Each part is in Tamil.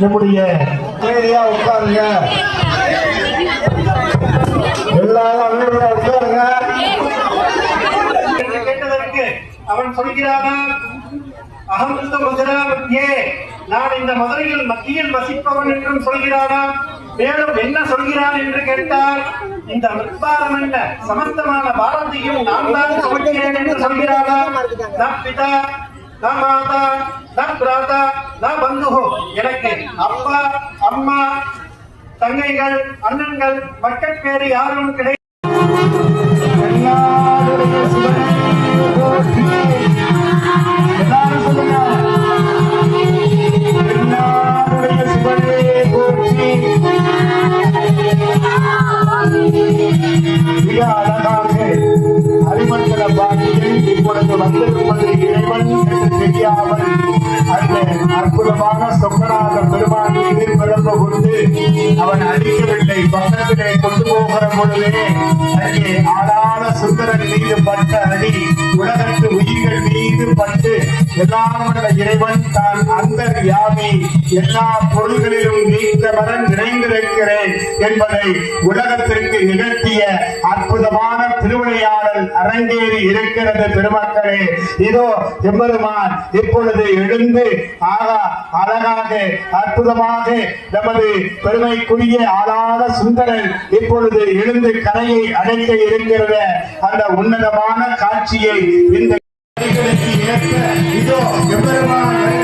நம்முடைய அமைதியா உட்காருங்க. எல்லாரும் அமைதியா உட்காருங்க. என்று கேட்டதற்கு அவன் சொல்கிறானா அகம் இந்த மத்தியே நான் இந்த மதுரையில் மத்தியில் வசிப்பவன் என்றும் சொல்கிறானா? மேலும் என்ன சொல்கிறான் என்று கேட்டால் இந்த விற்பாரம் என்ன சமஸ்தமான பாரதியும் நான் தான் சுமக்கிறேன் என்று சொல்கிறானா? பிதா ந மாதா ந பிராதா ந பந்துகோ எனக்கு அப்பா அம்மா தங்கைகள் அண்ணன்கள் மக்கட்பேறு யாரும் கிடையாது. இப்பொழுது வந்திருப்பது இறைவன் என்று தெரியாமல் அந்த அற்புதமான சொக்கநாத பெருமான் மீது பிறந்து கொண்டு அவன் அடிக்கவில்லை பக்கத்திலே கொண்டு போகிற பொழுதே அங்கே ஆளான சுந்தரன் மீது பட்ட அடி உலகத்து உயிர்கள் மீது பட்டு எல்லாமல்ல இறைவன் தான் அந்த யாமி எல்லா பொருள்களிலும் நீத்தவரன் நிறைந்திருக்கிறேன் என்பதை உலகத்திற்கு நிகழ்த்திய அற்புதமான திருவிளையாடல் அரங்கேறி இருக்கிறது பெருமக்களே. இதோ எம்பெருமான் இப்பொழுது எழுந்து ஆகா அழகாக அற்புதமாக நமது பெருமைக்குரிய ஆளாத சுந்தரன் இப்பொழுது எழுந்து கரையை அடைக்க இருக்கிறத அந்த உன்னதமான காட்சியை இந்த இதோ எம்பெருமான்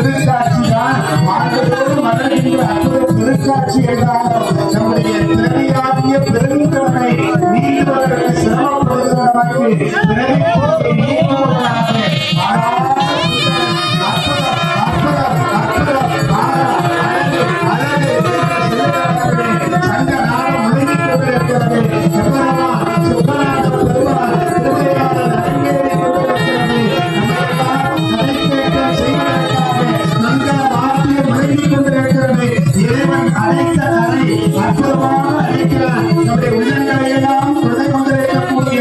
திருக்காட்சி தான். ஆண்டதோடு மலர்கின்ற அற்புத திருக்காட்சி என்றாலும் நம்முடைய திறமையாகிய பெருங்கடனை நீடுவதற்கு சிரமப்படுகிற இறைவன் அற்புதமாக அழைக்கிறார் நம்முடைய உள்ளங்களை எல்லாம் கொண்டிருக்கக்கூடிய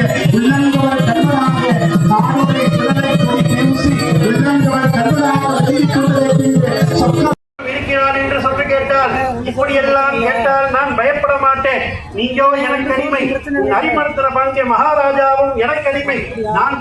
கண்பனாக தானுடைய குழந்தை பேசி கண்பனாக கொண்டிருக்கின்ற என்று சொல்லி கேட்டால் இப்படி எல்லாம் கேட்டால் நான் பயப்பட மாட்டேன். நீயோ எனக்கு அடிமை. உன் பாண்டிய மகாராஜாவும் எனக்கு அடிமை. நான்